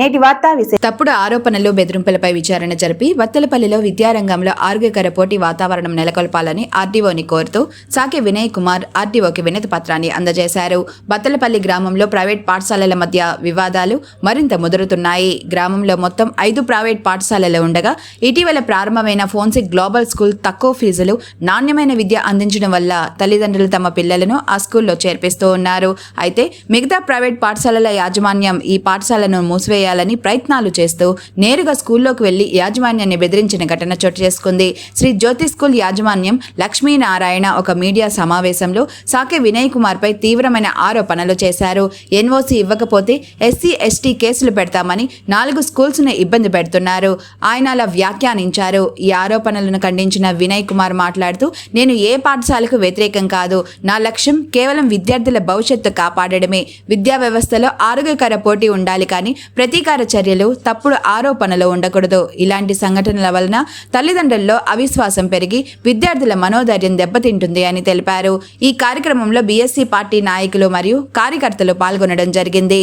నేటి వార్తా విశేష తప్పుడు ఆరోపణలు బెదిరింపులపై విచారణ జరిపి వత్తలపల్లిలో విద్యారంగంలో ఆరోగ్యకర పోటీ వాతావరణం నెలకొల్పాలని ఆర్డీఓని కోరుతూ సాకి వినయ్ కుమార్ ఆర్డీఓకి వినతి పత్రాన్ని అందజేశారు. బత్తలపల్లి గ్రామంలో ప్రైవేట్ పాఠశాలల మధ్య వివాదాలు మరింత ముదురుతున్నాయి. గ్రామంలో మొత్తం ఐదు ప్రైవేట్ పాఠశాలలు ఉండగా ఇటీవల ప్రారంభమైన ఫోన్సిక్ గ్లోబల్ స్కూల్ తక్కువ ఫీజులు నాణ్యమైన విద్య అందించడం వల్ల తల్లిదండ్రులు తమ పిల్లలను ఆ స్కూల్లో చేర్పిస్తూ ఉన్నారు. అయితే మిగతా ప్రైవేట్ పాఠశాలల యాజమాన్యం ఈ పాఠశాలను చేయాలని ప్రయత్నాలు చేస్తూ నేరుగా స్కూల్లోకి వెళ్ళి యాజమాన్యాన్ని బెదిరించిన ఘటన చోటు చేసుకుంది. శ్రీ జ్యోతి స్కూల్ యాజమాన్యం లక్ష్మీనారాయణ ఒక మీడియా సమావేశంలో సాకే వినయ్ కుమార్ పై తీవ్రమైన ఆరోపణలు చేశారు. ఎన్ఓసి ఇవ్వకపోతే ఎస్సీ ఎస్టీ కేసులు పెడతామని నాలుగు స్కూల్స్ను ఇబ్బంది పెడుతున్నారు. ఆయన అలా వ్యాఖ్యానించారు. ఈ ఆరోపణలను ఖండించిన వినయ్ కుమార్ మాట్లాడుతూ నేను ఏ పాఠశాలకు వ్యతిరేకం కాదు. నా లక్ష్యం కేవలం విద్యార్థుల భవిష్యత్తు కాపాడడమే. విద్యా వ్యవస్థలో ఆరోగ్యకర పోటీ ఉండాలి కానీ ప్రతీకార చర్యలు తప్పుడు ఆరోపణలు ఉండకూడదు. ఇలాంటి సంఘటనల వలన తల్లిదండ్రుల్లో అవిశ్వాసం పెరిగి విద్యార్థుల మనోధైర్యం దెబ్బతింటుంది అని తెలిపారు. ఈ కార్యక్రమంలో బీఎస్సీ పార్టీ నాయకులు మరియు కార్యకర్తలు పాల్గొనడం జరిగింది.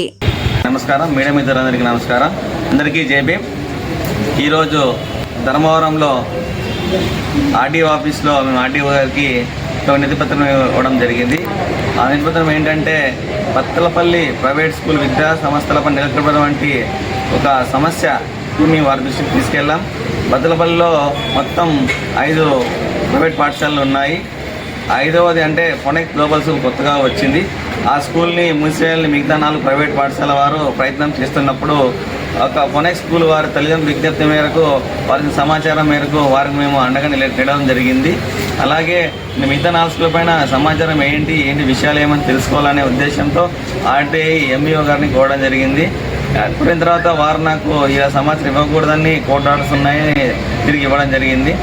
నమస్కారం. మీడియా మిత్రులందరికీ నమస్కారం. అందరికీ జేబీ ఈరోజు ధర్మవరంలో ఆర్డీఓ ఆఫీస్లో మేము ఆర్డీఓ గారికి నిధిపత్రం ఇవ్వడం జరిగింది. ఆ నిధిపత్రం ఏంటంటే పత్తలపల్లి ప్రైవేట్ స్కూల్ విద్యా సంస్థలపై నెలకొల్పడం వంటి ఒక సమస్య మేము వారి దృష్టికి తీసుకెళ్ళాం బత్తలపల్లిలో మొత్తం ఐదు ప్రైవేట్ పాఠశాలలు ఉన్నాయి. ఐదవది అంటే ఫొనెక్ గ్లోబల్ స్కూల్ కొత్తగా వచ్చింది. ఆ స్కూల్ని మూసివేయాలని మిగతా నాలుగు ప్రైవేట్ పాఠశాల వారు ప్రయత్నం చేస్తున్నప్పుడు ఒక ఫొనెక్ స్కూల్ వారి తల్లిదండ్రుల విజ్ఞప్తి మేరకు వారికి సమాచారం మేరకు వారికి మేము అండగా నిల- జరిగింది. అలాగే మిగతా నాలుగు స్కూల్ పైన సమాచారం ఏంటి ఏంటి విషయాలు ఏమని తెలుసుకోవాలనే ఉద్దేశంతో ఆర్టీఐ ఎంఈఓ గారిని కోవడం జరిగింది. కోరిన తర్వాత వారు నాకు ఇలా సమాచారం ఇవ్వకూడదని కోర్టు ఆర్డర్స్ ఉన్నాయని తిరిగి ఇవ్వడం జరిగింది.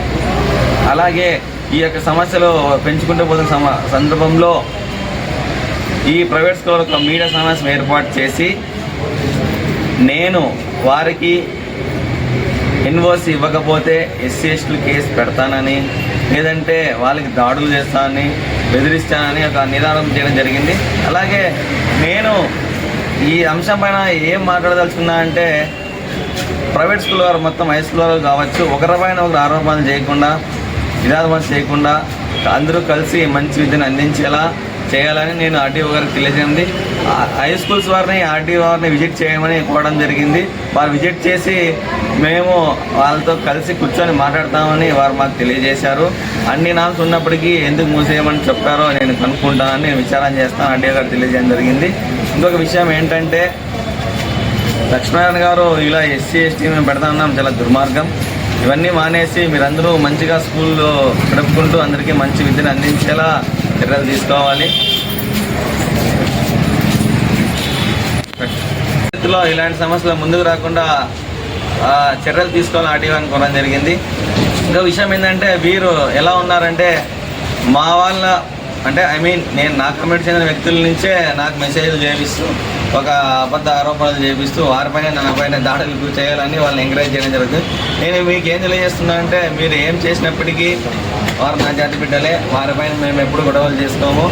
అలాగే ఈ యొక్క సమస్యలు పెంచుకుంటూ పోతున్న సమ సందర్భంలో ఈ ప్రైవేట్ స్కూల్ ఒక మీడియా సమావేశం ఏర్పాటు చేసి నేను వారికి ఎన్ఓసి ఇవ్వకపోతే ఎస్సీ ఎస్టీలు కేసు పెడతానని లేదంటే వాళ్ళకి దాడులు చేస్తానని బెదిరిస్తానని ఒక నిదానం చేయడం జరిగింది. అలాగే నేను ఈ అంశం పైన ఏం మాట్లాడదలుచుకున్నా అంటే ప్రైవేట్ స్కూల్ వారు మొత్తం హై స్కూల్ వారు కావచ్చు ఒకరిపైన ఒకరు ఆరోపణలు చేయకుండా నిరాదమం చేయకుండా అందరూ కలిసి మంచి విద్యను అందించేలా చేయాలని నేను ఆర్డీఓ గారికి తెలియజేయండి. హై స్కూల్స్ వారిని ఆర్డీఓ వారిని విజిట్ చేయమని కోరడం జరిగింది. వారు విజిట్ చేసి మేము వాళ్ళతో కలిసి కూర్చొని మాట్లాడతామని వారు మాకు తెలియజేశారు. అన్ని నామ్స్ ఉన్నప్పటికీ ఎందుకు మూసేయమని చెప్పారో నేను కనుక్కుంటానని నేను విచారం చేస్తాను. ఆర్డీఓ గారు తెలియజేయడం జరిగింది. ఇంకొక విషయం ఏంటంటే లక్ష్మీనారాయణ గారు ఇలా ఎస్సీ ఎస్టీ మేము పెడతా ఉన్నాం చాలా దుర్మార్గం. ఇవన్నీ మానేసి మీరందరూ మంచిగా స్కూల్లో గడుపుకుంటూ అందరికీ మంచి విద్యను అందించేలా చర్యలు తీసుకోవాలి. భవిష్యత్తులో ఇలాంటి సమస్యలు ముందుకు రాకుండా చర్యలు తీసుకోవాలని ఆర్టీఓ అనుకోవడం జరిగింది. ఇంకో విషయం ఏంటంటే వీరు ఎలా ఉన్నారంటే మా వాళ్ళ అంటే ఐ మీన్ నేను నాకు కమెంట్ చెందిన వ్యక్తుల నుంచే నాకు మెసేజ్లు చేపిస్తూ ఒక అబద్ధ ఆరోపణలు చేపిస్తూ వారిపైన నాపైన దాడులు చేయాలని వాళ్ళని ఎంకరేజ్ చేయడం జరుగుతుంది. నేను మీకు ఏం తెలియజేస్తున్నా అంటే మీరు ఏం చేసినప్పటికీ వారు నా జాతి బిడ్డలే వారిపైన మేము ఎప్పుడు గొడవలు చేసుకోము.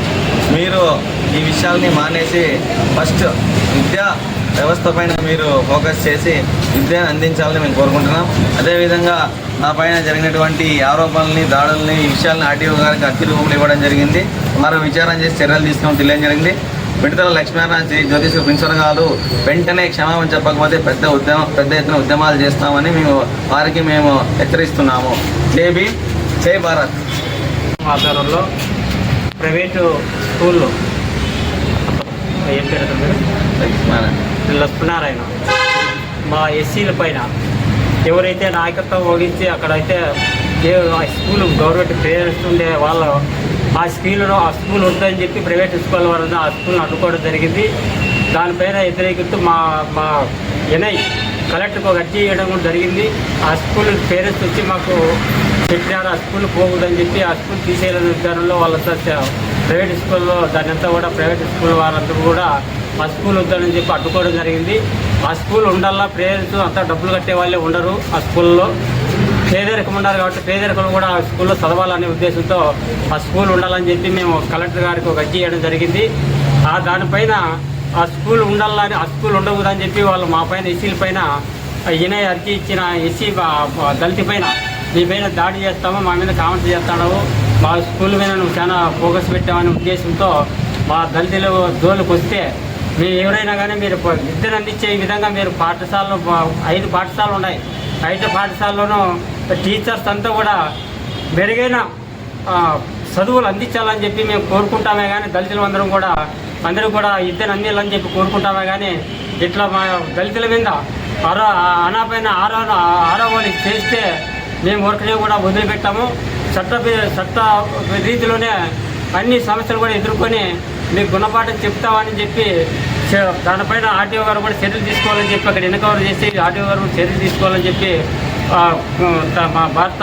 మీరు ఈ విషయాల్ని మానేసి ఫస్ట్ విద్యా వ్యవస్థ పైన మీరు ఫోకస్ చేసి విద్యను అందించాలని మేము కోరుకుంటున్నాం. అదేవిధంగా నా పైన జరిగినటువంటి ఆరోపణల్ని దాడుల్ని ఈ విషయాలను ఆర్టీఓ గారికి అర్జీ రూపంలో ఇవ్వడం జరిగింది. మరో విచారం చేసి చర్యలు తీసుకోవడం తెలియడం జరిగింది. మిడతల లక్ష్మీనారాయణ శ్రీ జ్యోతిష్ ప్రిన్సిపల్ గారు వెంటనే క్షమాపణ చెప్పకపోతే పెద్ద ఉద్యమం పెద్ద ఎత్తున ఉద్యమాలు చేస్తామని మేము వారికి మేము హెచ్చరిస్తున్నాము. జేబీ జై భారత్. ఆధ్వర్యంలో ప్రైవేటు స్కూల్లో ఏం పేరు పేరు? లక్ష్మీనారాయణ. మా ఎస్సీల పైన ఎవరైతే నాయకత్వం వహించి అక్కడైతే ఏ- ఆ స్కూల్ గవర్నమెంట్ పేరెంట్స్ ఉండే వాళ్ళు ఆ స్కూల్లో ఆ స్కూల్ ఉందని చెప్పి ప్రైవేట్ స్కూల్ వల్ల ఆ స్కూల్ని అడ్డుకోవడం జరిగింది. దానిపైన వ్యతిరేకిస్తూ మా మా ఎన్ఐ కలెక్టర్కి ఒక అర్జీ చేయడం కూడా జరిగింది. ఆ స్కూల్ పేరెంట్స్ వచ్చి మాకు పెట్టినారు. ఆ స్కూల్ పోకూడదని చెప్పి ఆ స్కూల్ తీసేయాలని నిర్ధారణలో వాళ్ళంతా ప్రైవేట్ స్కూల్లో దాని అంతా కూడా ప్రైవేట్ స్కూల్ వారంతా కూడా ఆ స్కూల్ వద్దని చెప్పి అడ్డుకోవడం జరిగింది. ఆ స్కూల్ ఉండాలా పేరెంట్స్ అంతా డబ్బులు కట్టే వాళ్ళే ఉండరు ఆ స్కూల్లో. పేదరికం ఉన్నారు కాబట్టి పేదరికం కూడా ఆ స్కూల్లో చదవాలనే ఉద్దేశంతో ఆ స్కూల్ ఉండాలని చెప్పి మేము కలెక్టర్ గారికి ఒక అర్జీ చేయడం జరిగింది. ఆ దానిపైన ఆ స్కూల్ ఉండాలని ఆ స్కూల్ ఉండకూడదని చెప్పి వాళ్ళు మా పైన ఎస్సీల పైన ఈయన అర్జీ ఇచ్చిన ఎస్సీ దళిత పైన మీ పైన దాడి చేస్తాము మా మీద కామెంట్ చేస్తాడు మా స్కూల్ మీద నువ్వు చాలా ఫోకస్ పెట్టామనే ఉద్దేశంతో మా దళితులు జోలికి వస్తే మీరు ఎవరైనా కానీ మీరు విద్యను అందించే విధంగా మీరు పాఠశాలలో ఐదు పాఠశాలలు ఉన్నాయి. ఐదు పాఠశాలలోనూ టీచర్స్ అంతా కూడా మెరుగైన చదువులు అందించాలని చెప్పి మేము కోరుకుంటామే కానీ దళితులు అందరం కూడా అందరూ కూడా ఇద్దరు అందించాలని చెప్పి కోరుకుంటామే కానీ ఇట్లా మా దళితుల మీద ఆరో అనాపైన ఆరో ఆరోపణలు చేస్తే మేము వర్క్ని కూడా వదిలిపెట్టాము. చట్ట చట్ట రీతిలోనే అన్ని సమస్యలు కూడా ఎదుర్కొని మీకు గుణపాఠం చెప్తామని చెప్పి దానిపైన ఆర్టీఓ గారు కూడా చర్యలు తీసుకోవాలని చెప్పి అక్కడ ఎన్నికవర్ చేసి ఆర్టీఓ గారు కూడా చర్యలు తీసుకోవాలని చెప్పి మా భారత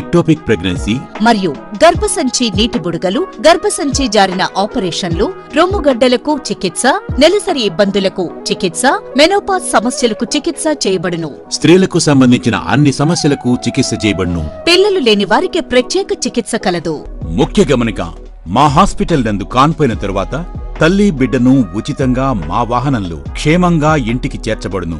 ectopic pregnancy మరియు గర్భసంచి నీటి బుడగలు గర్భసంచి జారిన ఆపరేషన్లు రొమ్ముగడ్డలకు చికిత్స నెలసరి ఇబ్బందులకు చికిత్స మెనోపాజ్ సమస్యలకు చికిత్స చేయబడును. స్త్రీలకు సంబంధించిన అన్ని సమస్యలకు చికిత్స చేయబడును. పిల్లలు లేని వారికి ప్రత్యేక చికిత్స కలదు. ముఖ్య గమనిక మా హాస్పిటల్ నందు కాన్పోయిన తరువాత తల్లి బిడ్డను ఉచితంగా మా వాహనంలో క్షేమంగా ఇంటికి చేర్చబడును.